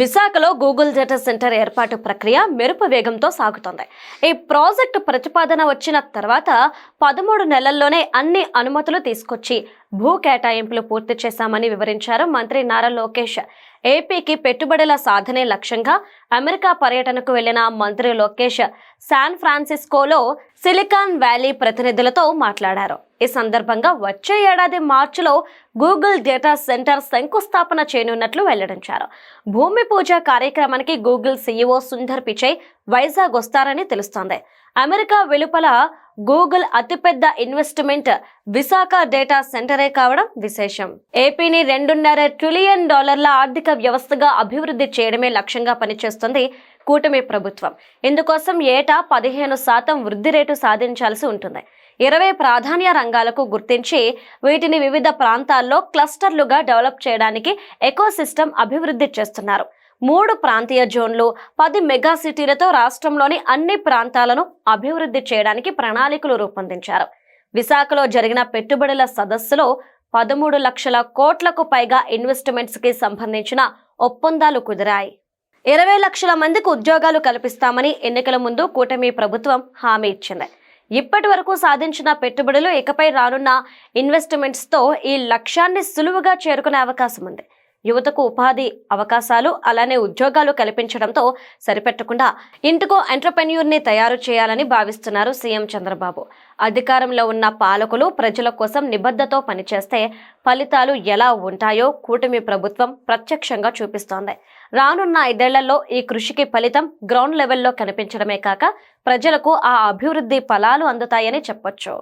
విశాఖలో Google data centre ఏర్పాటు ప్రక్రియ మెరుపు వేగంతో సాగుతోంది. ఈ ప్రాజెక్టు ప్రతిపాదన వచ్చిన తర్వాత పదమూడు నెలల్లోనే అన్ని అనుమతులు తీసుకొచ్చి భూ కేటాయింపులు పూర్తి చేశామని వివరించారు మంత్రి నారా లోకేష్. ఏపీకి పెట్టుబడుల సాధనే లక్ష్యంగా అమెరికా పర్యటనకు వెళ్ళిన మంత్రి లోకేష్ శాన్ ఫ్రాన్సిస్కోలో సిలికాన్ వ్యాలీ ప్రతినిధులతో మాట్లాడారు. ఈ సందర్భంగా వచ్చే ఏడాది మార్చిలో గూగుల్ డేటా సెంటర్ శంకుస్థాపన చేయనున్నట్లు వెల్లడించారు. భూమి పూజ కార్యక్రమానికి గూగుల్ సీఈఓ సుందర్ పిచై వైజాగ్ వస్తారని తెలుస్తోంది. అమెరికా వెలుపల గూగుల్ అతిపెద్ద ఇన్వెస్ట్మెంట్ విశాఖ డేటా సెంటరే కావడం విశేషం. ఏపీని రెండున్నర ట్రిలియన్ డాలర్ల ఆర్థిక వ్యవస్థగా అభివృద్ధి చేయడమే లక్ష్యంగా పనిచేస్తుంది కూటమి ప్రభుత్వం. ఇందుకోసం ఏటా పదిహేను శాతం వృద్ధి రేటు సాధించాల్సి ఉంటుంది. ఇరవై ప్రాధాన్య రంగాలకు గుర్తించి వీటిని వివిధ ప్రాంతాల్లో క్లస్టర్లుగా డెవలప్ చేయడానికి ఎకోసిస్టమ్ అభివృద్ధి చేస్తున్నారు. మూడు ప్రాంతీయ జోన్లు పది మెగా సిటీలతో రాష్ట్రంలోని అన్ని ప్రాంతాలను అభివృద్ధి చేయడానికి ప్రణాళికలు రూపొందించారు. విశాఖలో జరిగిన పెట్టుబడుల సదస్సులో పదమూడు లక్షల కోట్లకు పైగా ఇన్వెస్ట్మెంట్స్కి సంబంధించిన ఒప్పందాలు కుదిరాయి. ఇరవై లక్షల మందికి ఉద్యోగాలు కల్పిస్తామని ఎన్నికల ముందు కూటమి ప్రభుత్వం హామీ ఇచ్చింది. ఇప్పటి వరకు సాధించిన పెట్టుబడులు ఇకపై రానున్న ఇన్వెస్ట్మెంట్స్తో ఈ లక్ష్యాన్ని సులువుగా చేరుకునే అవకాశం ఉంది. యువతకు ఉపాధి అవకాశాలు అలానే ఉద్యోగాలు కల్పించడంతో సరిపెట్టకుండా ఇంటికో ఎంటర్ప్రెన్యూర్ని తయారు చేయాలని భావిస్తున్నారు సీఎం చంద్రబాబు. అధికారంలో ఉన్న పాలకులు ప్రజల కోసం నిబద్ధతో పనిచేస్తే ఫలితాలు ఎలా ఉంటాయో కూటమి ప్రభుత్వం ప్రత్యక్షంగా చూపిస్తోంది. రానున్న ఐదేళ్ళలో ఈ కృషికి ఫలితం గ్రౌండ్ లెవెల్లో కనిపించడమే కాక ప్రజలకు ఆ అభివృద్ధి ఫలాలు అందుతాయని చెప్పొచ్చు.